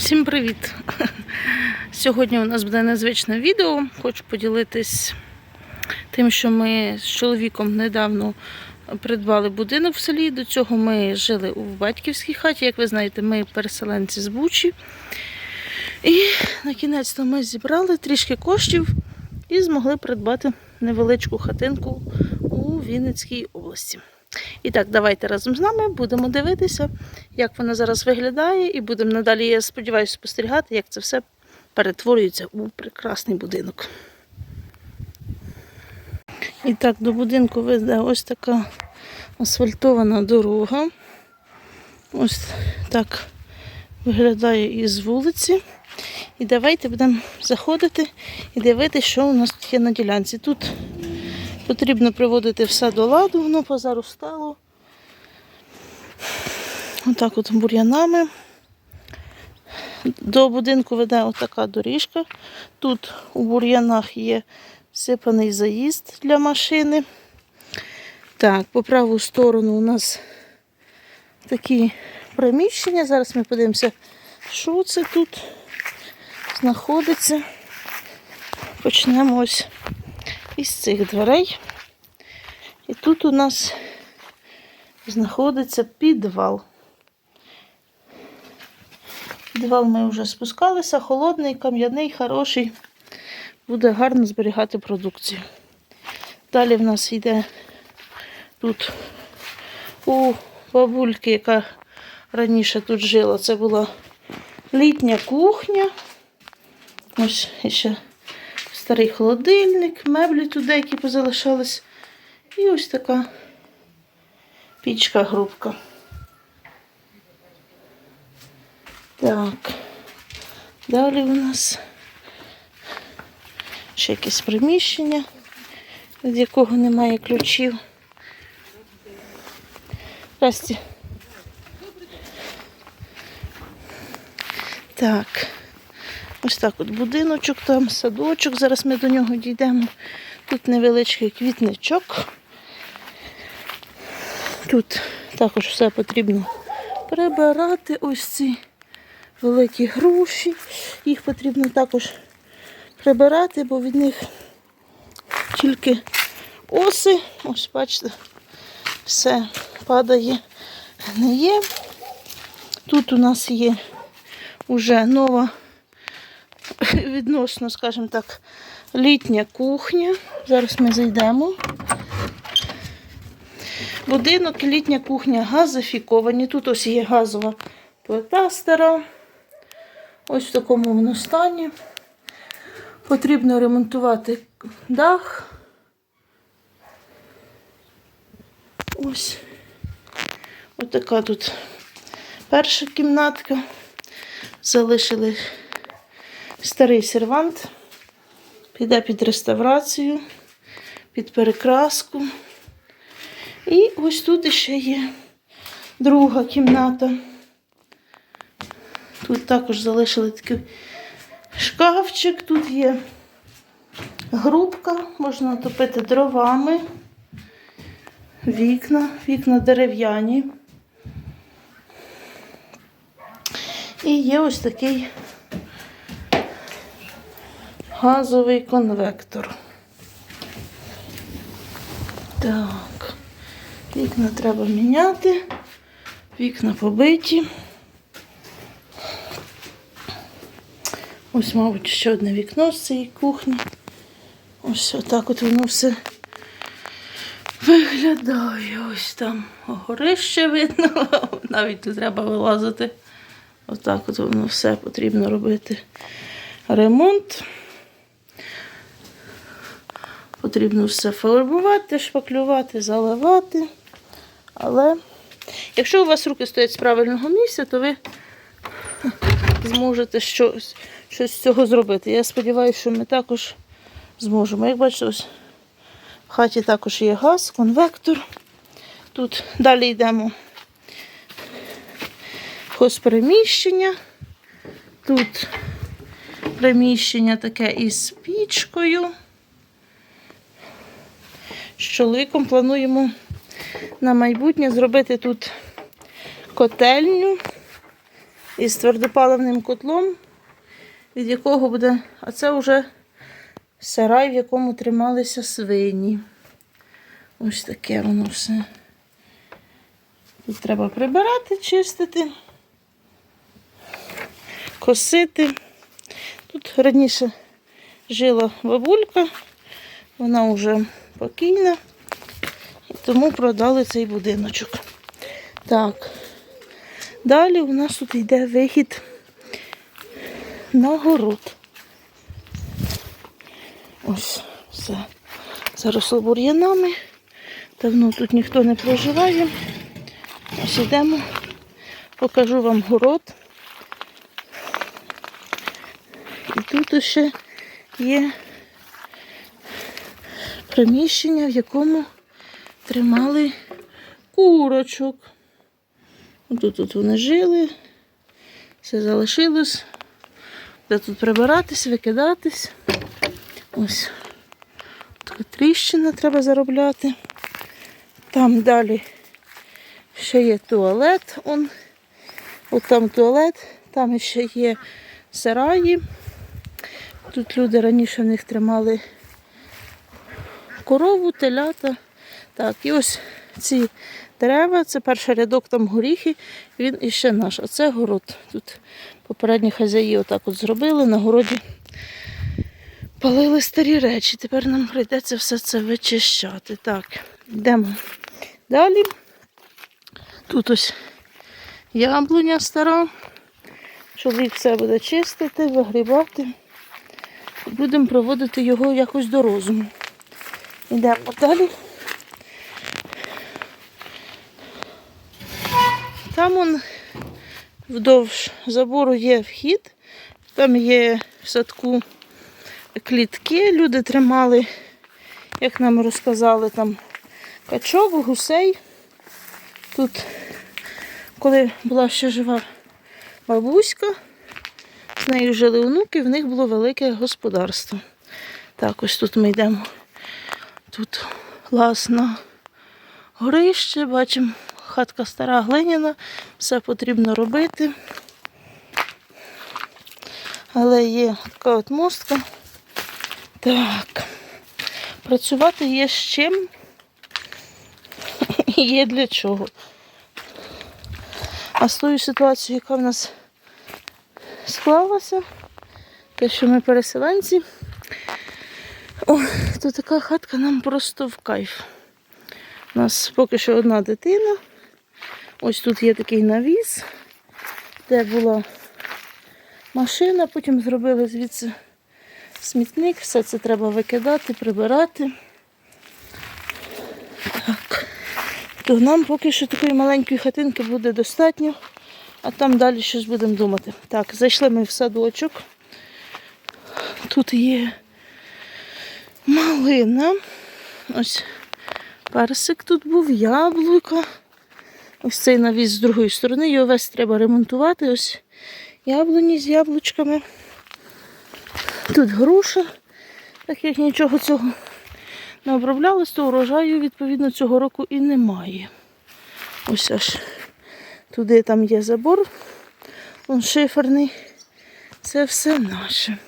Всім привіт! Сьогодні у нас буде незвичне відео. Хочу поділитись тим, що ми з чоловіком недавно придбали будинок в селі. До цього ми жили у батьківській хаті. Як ви знаєте, ми переселенці з Бучі. І на кінець ми зібрали трішки коштів і змогли придбати невеличку хатинку у Вінницькій області. І так, давайте разом з нами будемо дивитися, як вона зараз виглядає, і будемо надалі, я сподіваюся, спостерігати, як це все перетворюється у прекрасний будинок. І так, до будинку веде ось така асфальтована дорога. Ось так виглядає із вулиці. І давайте будемо заходити і дивитися, що у нас є на ділянці. Тут потрібно приводити все до ладу, воно позаростало. Отак от бур'янами. До будинку веде отака доріжка. Тут у бур'янах є сипаний заїзд для машини. Так, по праву сторону у нас такі приміщення. Зараз ми подивимося, що це тут знаходиться. Почнемо ось із цих дверей. І тут у нас знаходиться підвал. Підвал ми вже спускалися, холодний, кам'яний, хороший. Буде гарно зберігати продукцію. Далі в нас йде тут у бабульки, яка раніше тут жила, це була літня кухня. Ось ще старий холодильник, меблі тут деякі позалишались. І ось така пічка-грубка. Так. Далі у нас ще якесь приміщення, від якого немає ключів. Здрасте. Так. Ось так от будиночок, там садочок. Зараз ми до нього дійдемо. Тут невеличкий квітничок. Тут також все потрібно прибирати. Ось ці великі груші. Їх потрібно також прибирати, бо від них тільки оси. Ось бачите, все падає, гниє. Тут у нас є вже нова відносно, скажімо так, літня кухня. Зараз ми зайдемо. Будинок літня кухня газифіковані. Тут ось є газова плита стара. Ось в такому воно стані. Потрібно ремонтувати дах. Ось. Ось така тут перша кімнатка. Залишили старий сервант. Піде під реставрацію, під перекраску. І ось тут ще є друга кімната. Тут також залишили такий шкафчик, тут є грубка, можна топити дровами, вікна, вікна дерев'яні. І є ось такий газовий конвектор. Так, вікна треба міняти, вікна побиті. Ось, мабуть, ще одне вікно з цієї кухні. Ось отак от воно все виглядає. Ось там горище видно, навіть не треба вилазити. Отак от воно все потрібно робити. Ремонт. Потрібно все фарбувати, шпаклювати, заливати. Але якщо у вас руки стоять з правильного місця, то ви зможете щось, щось з цього зробити. Я сподіваюся, що ми також зможемо. Як бачите, ось в хаті також є газ, конвектор. Тут далі йдемо в хозприміщення. Тут приміщення таке із пічкою. З чоловіком плануємо на майбутнє зробити тут котельню із твердопаливним котлом, від якого буде. А це вже сарай, в якому трималися свині. Ось таке воно все. Тут треба прибирати, чистити, косити. Тут раніше жила бабулька, вона вже покійна, і тому продали цей будиночок. Так. Далі у нас тут йде вихід на город. Ось все. Заросло бур'янами. Давно тут ніхто не проживає. Ось йдемо, покажу вам город. І тут ще є приміщення, в якому тримали курочок. Тут, тут вони жили, все залишилось. Де тут прибиратись, викидатись. Ось така тріщина треба заробляти. Там далі ще є туалет. Он. От там туалет, там ще є сараї. Тут люди раніше в них тримали корову, телята. Так, і ось ці дерева, це перший рядок, там горіхи, він іще наш. А це город. Тут попередні хазяї отак от зробили, на городі палили старі речі. Тепер нам прийдеться все це вичищати. Так, йдемо далі. Тут ось яблуня стара. Чоловік все буде чистити, вигрібати. Будемо проводити його якось до розуму. Йдемо далі. Там он вдовж забору є вхід, там є в садку клітки, люди тримали, як нам розказали, там качок, гусей. Тут, коли була ще жива бабуська, з нею жили онуки, в них було велике господарство. Так, ось тут ми йдемо. Тут лаз горище, бачимо, хатка стара глиняна, все потрібно робити. Але є така от мостка. Так. Працювати є з чим і є для чого. А з тою ситуацією, яка в нас склалася, те, що ми переселенці, о, то така хатка нам просто в кайф. У нас поки що одна дитина. Ось тут є такий навіс, де була машина, потім зробили звідси смітник, все це треба викидати, прибирати. Так. То нам поки що такої маленької хатинки буде достатньо, а там далі щось будемо думати. Так, зайшли ми в садочок. Тут є малина. Ось персик тут був, яблука. Ось цей навіс з другої сторони, його весь треба ремонтувати. Ось яблуні з яблучками. Тут груша, так як нічого цього не оброблялось, то урожаю, відповідно, цього року і немає. Ось аж туди там є забор, он шиферний. Це все наше.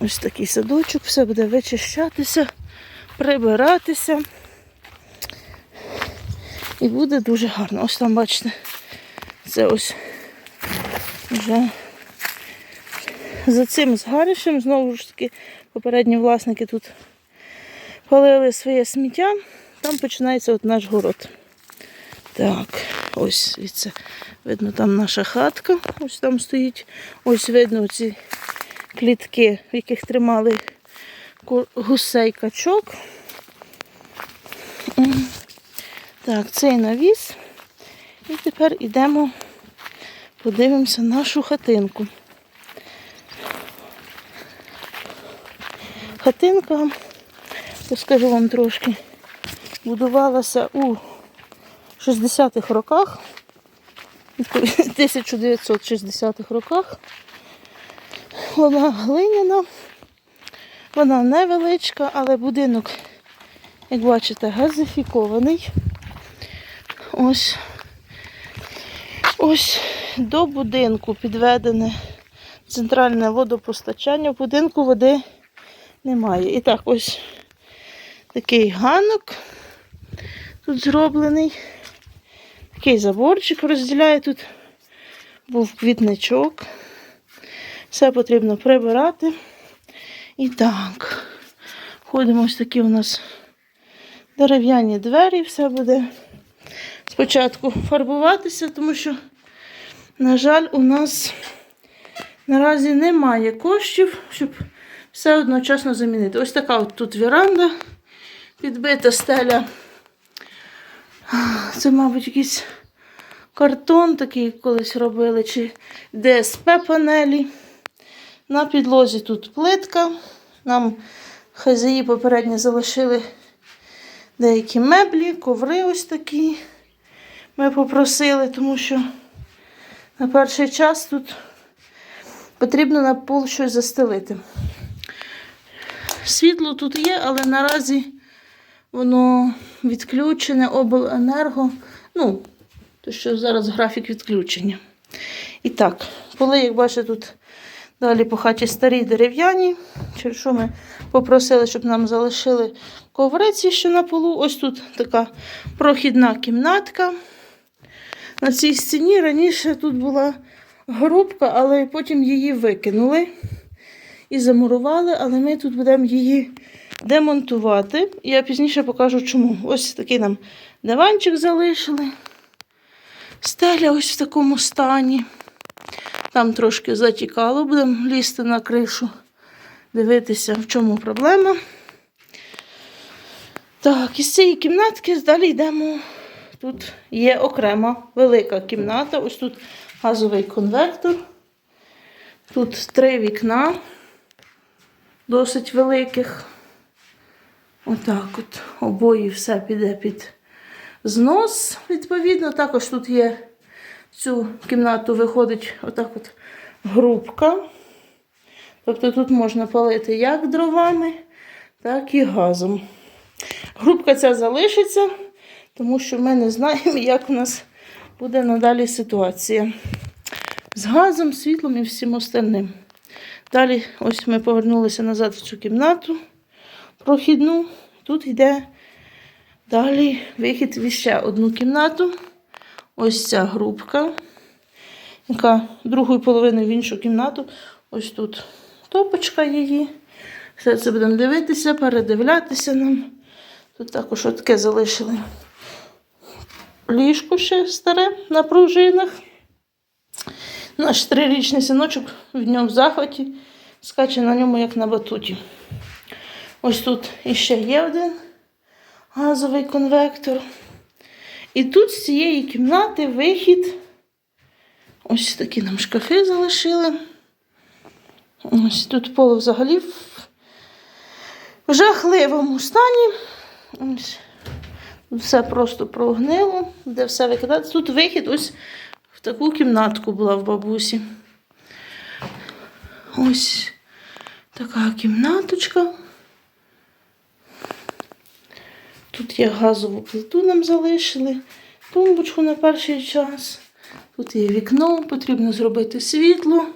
Ось такий садочок, все буде вичищатися, прибиратися. І буде дуже гарно. Ось там, бачите, це ось вже за цим згарищем, знову ж таки, попередні власники тут палили своє сміття, там починається от наш город. Так, ось звідси видно там наша хатка, ось там стоїть. Ось видно ці клітки, в яких тримали гусей качок. Так, цей навіс. І тепер йдемо, подивимося нашу хатинку. Хатинка, розкажу вам трошки, будувалася у 60-х роках, 1960-х роках. Вона глиняна, вона невеличка, але будинок, як бачите, газифікований. Ось. Ось до будинку підведене центральне водопостачання. В будинку води немає. І так, ось такий ганок тут зроблений. Такий заборчик розділяє тут. Був квітничок. Все потрібно прибирати. І так, ходимо ось такі у нас дерев'яні двері, все буде спочатку фарбуватися, тому що, на жаль, у нас наразі немає коштів, щоб все одночасно замінити. Ось така от тут віранда, підбита стеля. Це, мабуть, якийсь картон такий колись робили, чи ДСП панелі. На підлозі тут плитка. Нам хазяї попередньо залишили деякі меблі, коври ось такі. Ми попросили, тому що на перший час тут потрібно на пол щось застелити. Світло тут є, але наразі воно відключене обленерго. Ну, то що зараз графік відключення. І так, поли, як бачите, тут далі по хаті старі дерев'яні. Що ми попросили, щоб нам залишили ковриці, що на полу. Ось тут така прохідна кімнатка. На цій стіні раніше тут була грубка, але потім її викинули і замурували, але ми тут будемо її демонтувати. Я пізніше покажу, чому. Ось такий нам диванчик залишили. Стеля ось в такому стані. Там трошки затікало, будемо лізти на кришу, дивитися, в чому проблема. Так, із цієї кімнатки далі йдемо. Тут є окрема велика кімната. Ось тут газовий конвектор. Тут три вікна, досить великих. Отак от обої все піде під знос, відповідно. Також тут є цю кімнату виходить отак от грубка. Тобто тут можна палити як дровами, так і газом. Грубка ця залишиться, тому що ми не знаємо, як у нас буде надалі ситуація з газом, світлом і всім остальним. Далі, ось ми повернулися назад в цю кімнату прохідну. Тут йде далі вихід в ще одну кімнату. Ось ця грубка, яка другою половиною в іншу кімнату. Ось тут топочка її. Все це будемо дивитися, передивлятися нам. Тут також таке залишили ліжко ще старе на пружинах. Наш трирічний синочок в ньому в захваті, скаче на ньому, як на батуті. Ось тут іще є один газовий конвектор. І тут з цієї кімнати вихід. Ось такі нам шкафи залишили. Ось тут поле взагалі в жахливому стані. Ось. Все просто прогнило, де все викидати. Тут вихід ось в таку кімнатку була в бабусі. Ось така кімнаточка. Тут є газову плиту нам залишили, тумбочку на перший час. Тут є вікно, потрібно зробити світло.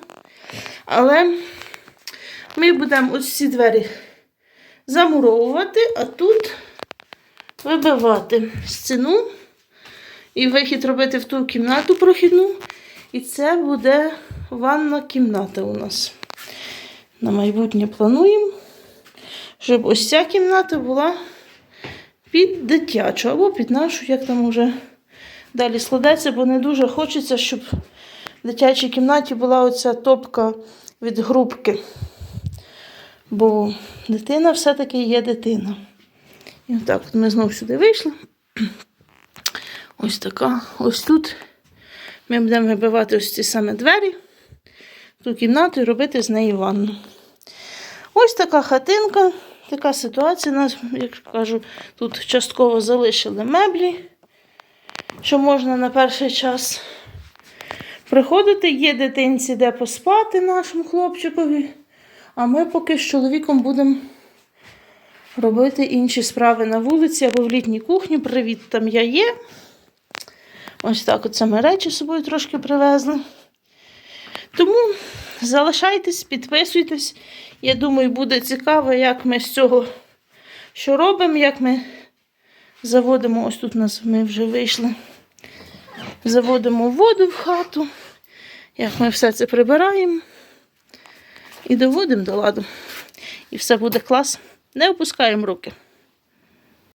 Але ми будемо ось ці двері замуровувати, а тут вибивати стіну і вихід робити в ту кімнату прохідну. І це буде ванна кімната у нас. На майбутнє плануємо, щоб ось ця кімната була під дитячу або під нашу, як там вже далі складеться, бо не дуже хочеться, щоб в дитячій кімнаті була оця топка від грубки. Бо дитина все-таки є дитина. І отак от ми знову сюди вийшли. Ось така. Ось тут ми будемо вибивати ось ці саме двері, ту кімнату і робити з неї ванну. Ось така хатинка, така ситуація. Нас, як кажу, тут частково залишили меблі, що можна на перший час приходити. Є дитинці, де поспати нашому хлопчикові. А ми поки з чоловіком будемо робити інші справи на вулиці або в літній кухні. Привіт, там я є. Ось так оце ми речі з собою трошки привезли. Тому залишайтесь, підписуйтесь. Я думаю, буде цікаво, як ми з цього що робимо, як ми заводимо. Ось тут нас ми вже вийшли. Заводимо воду в хату, як ми все це прибираємо і доводимо до ладу. І все буде клас. Не опускаємо руки.